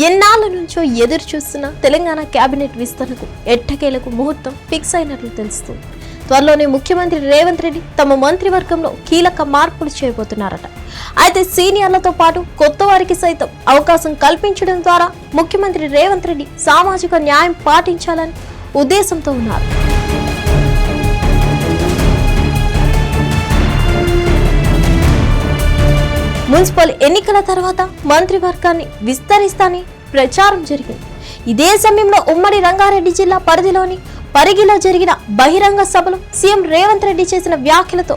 ఎన్నాళ్ళ నుంచో ఎదురు చూస్తున్న తెలంగాణ కేబినెట్ విస్తరణకు ఎట్టకేలకు ముహూర్తం ఫిక్స్ అయినట్లు తెలుస్తుంది. త్వరలోనే ముఖ్యమంత్రి రేవంత్ రెడ్డి తమ మంత్రివర్గంలో కీలక మార్పులు చేయబోతున్నారట. అయితే సీనియర్లతో పాటు కొత్త వారికి సైతం అవకాశం కల్పించడం ద్వారా ముఖ్యమంత్రి రేవంత్ రెడ్డి సామాజిక న్యాయం పాటించాలని ఉద్దేశంతో ఉన్నారు. మున్సిపల్ ఎన్నికల తర్వాత మంత్రివర్గాన్ని విస్తరిస్తాని ప్రచారం జరిగింది. ఇదే సమయంలో ఉమ్మడి రంగారెడ్డి జిల్లా పరిధిలోని పరిగిలో జరిగిన బహిరంగ సభలో సీఎం రేవంత్ రెడ్డి చేసిన వ్యాఖ్యలతో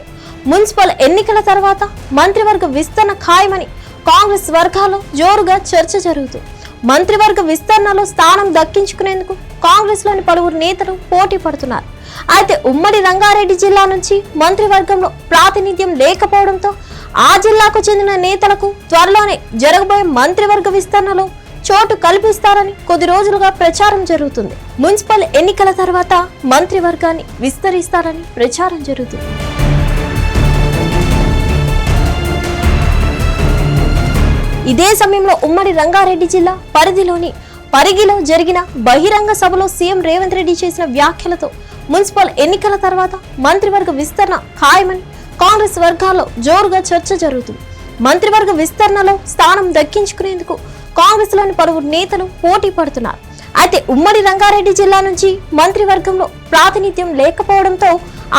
మున్సిపల్ ఎన్నికల తర్వాత మంత్రివర్గ విస్తరణ ఖాయమని కాంగ్రెస్ వర్గాల్లో జోరుగా చర్చ జరుగుతుంది మంత్రివర్గ విస్తరణలో స్థానం దక్కించుకునేందుకు కాంగ్రెస్లోని పలువురు నేతలు పోటీ పడుతున్నారు. అయితే ఉమ్మడి రంగారెడ్డి జిల్లా నుంచి మంత్రివర్గంలో ప్రాతినిధ్యం లేకపోవడంతో ఆ జిల్లాకు చెందిన నేతలకు త్వరలోనే జరగబోయే మంత్రివర్గ విస్తరణలో చోటు కల్పిస్తారని కొద్ది రోజులుగా ప్రచారం జరుగుతుంది. మున్సిపల్ ఎన్నికల తర్వాత మంత్రివర్గాన్ని విస్తరిస్తారని ప్రచారం జరుగుతుంది. ఇదే సమయంలో ఉమ్మడి రంగారెడ్డి జిల్లా పరిధిలోని పరిగిలో జరిగిన బహిరంగ సభలో సీఎం రేవంత్ రెడ్డి చేసిన వ్యాఖ్యలతో మున్సిపల్ ఎన్నికల తర్వాత మంత్రివర్గ విస్తరణ ఖాయమని కాంగ్రెస్ వర్గాల్లో జోరుగా చర్చ జరుగుతుంది. మంత్రివర్గ విస్తరణలో స్థానం దక్కించుకునేందుకు కాంగ్రెస్లోని పలువురు నేతలు పోటీ పడుతున్నారు. అయితే ఉమ్మడి రంగారెడ్డి జిల్లా నుంచి మంత్రివర్గంలో ప్రాతినిధ్యం లేకపోవడంతో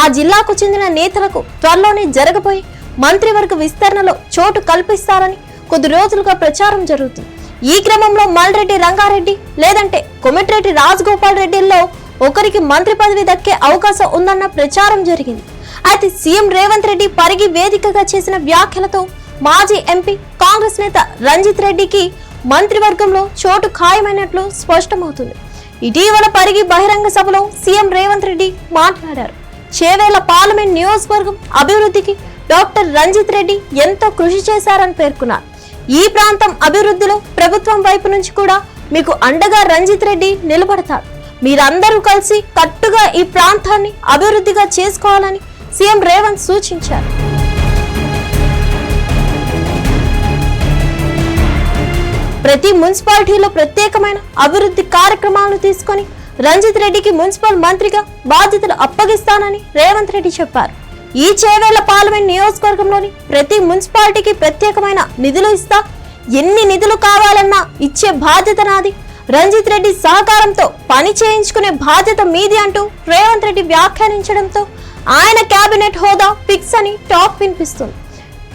ఆ జిల్లాకు చెందిన నేతలకు త్వరలోనే జరగబోయే మంత్రివర్గ విస్తరణలో చోటు కల్పిస్తారని కొద్ది రోజులుగా ప్రచారం జరుగుతుంది. ఈ క్రమంలో మల్రెడ్డి రంగారెడ్డి లేదంటే కొమిటిరెడ్డి రాజగోపాల్ రెడ్డిల్లో ఒకరికి మంత్రి పదవి దక్కే అవకాశం ఉందన్న ప్రచారం జరిగింది. అయితే సీఎం రేవంత్ రెడ్డి పరిగి వేదికగా చేసిన వ్యాఖ్యలతో మాజీ ఎంపీ కాంగ్రెస్ నేత రంజిత్ రెడ్డికి మంత్రివర్గంలో చోటు ఖాయమైనట్లు స్పష్టమవుతుంది. ఇటీవల పరిగి బహిరంగ సభలో సీఎం రేవంత్ రెడ్డి మాట్లాడారు. చేవేళ్ళ పార్లమెంట్ నియోజకవర్గం అభివృద్ధికి డాక్టర్ రంజిత్ రెడ్డి ఎంతో కృషి చేశారని పేర్కొన్నారు. ఈ ప్రాంతం అభివృద్ధిలో ప్రభుత్వం వైపు నుంచి కూడా మీకు అండగా రంజిత్ రెడ్డి నిలబడతారు. మీరందరూ కలిసి కట్టుగా ఈ ప్రాంతాన్ని అభివృద్ధిగా చేసుకోవాలని సీఎం రేవంత్ సూచించారు. ప్రతి మున్సిపాలిటీలో ప్రత్యేకమైన అభివృద్ధి కార్యక్రమాలను తీసుకొని రంజిత్ రెడ్డికి మున్సిపల్ మంత్రిగా బాధ్యతలు అప్పగిస్తానని రేవంత్ రెడ్డి చెప్పారు. ఈ చేవేళ్ళ పార్లమెంట్ నియోజకవర్గంలోని ప్రతి మున్సిపాలిటీకి ప్రత్యేకమైన నిధులు ఇస్తా ఎన్ని నిధులు కావాలన్నా ఇచ్చే బాధ్యత నాది. రంజిత్ రెడ్డి సహకారంతో పని చేయించుకునే బాధ్యత మీది అంటూ రేవంత్ రెడ్డి వ్యాఖ్యానించడంతో ఆయన కేబినెట్ హోదా ఫిక్స్ అని టాక్ వినిపిస్తుంది.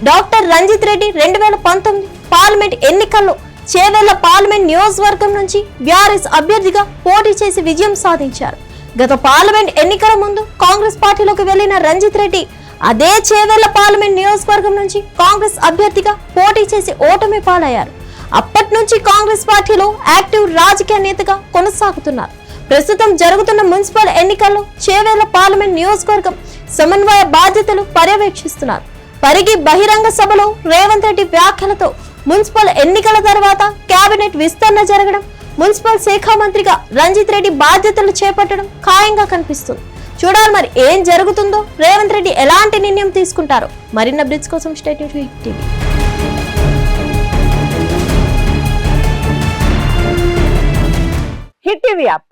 డాక్టర్ రంజిత్ రెడ్డి రెండు వేల పంతొమ్మిది పార్లమెంట్ ఎన్నికల్లో చేవెళ్ళ పార్లమెంట్ నియోజకవర్గం నుంచి బీఆర్ఎస్ అభ్యర్థిగా పోటీ చేసి విజయం సాధించారు. గత పార్లమెంట్ ఎన్నికల ముందు కాంగ్రెస్ పార్టీలోకి వెళ్ళిన రంజిత్ రెడ్డి అదే చేవెళ్ళ పార్లమెంట్ నియోజకవర్గం నుంచి కాంగ్రెస్ అభ్యర్థిగా పోటీ చేసి ఓటమి పాలయ్యారు. అప్పటి నుంచి కాంగ్రెస్ పార్టీలో యాక్టివ్ రాజకీయ నేతగా కొనసాగుతున్నారు. ప్రస్తుతం జరుగుతున్న మున్సిపల్ ఎన్నికల్లో చేవేళ్ళ పార్లమెంట్ నియోజకవర్గం సమన్వయ బాధ్యతలు పర్యవేక్షిస్తున్నారు. పరిగి బహిరంగ సభలో రేవంత్ రెడ్డి వ్యాఖ్యలతో మున్సిపల్ ఎన్నికల తర్వాత కేబినెట్ విస్తరణ జరగడం మున్సిపల్ శాఖ మంత్రిగా రంజిత్ రెడ్డి బాధ్యతలు చేపట్టడం ఖాయంగా కనిపిస్తుంది. చూడాలి మరి ఏం జరుగుతుందో రేవంత్ రెడ్డి ఎలాంటి నిర్ణయం తీసుకుంటారో. మరిన్న బ్రిడ్జ్ కోసం state TV. Hit TV app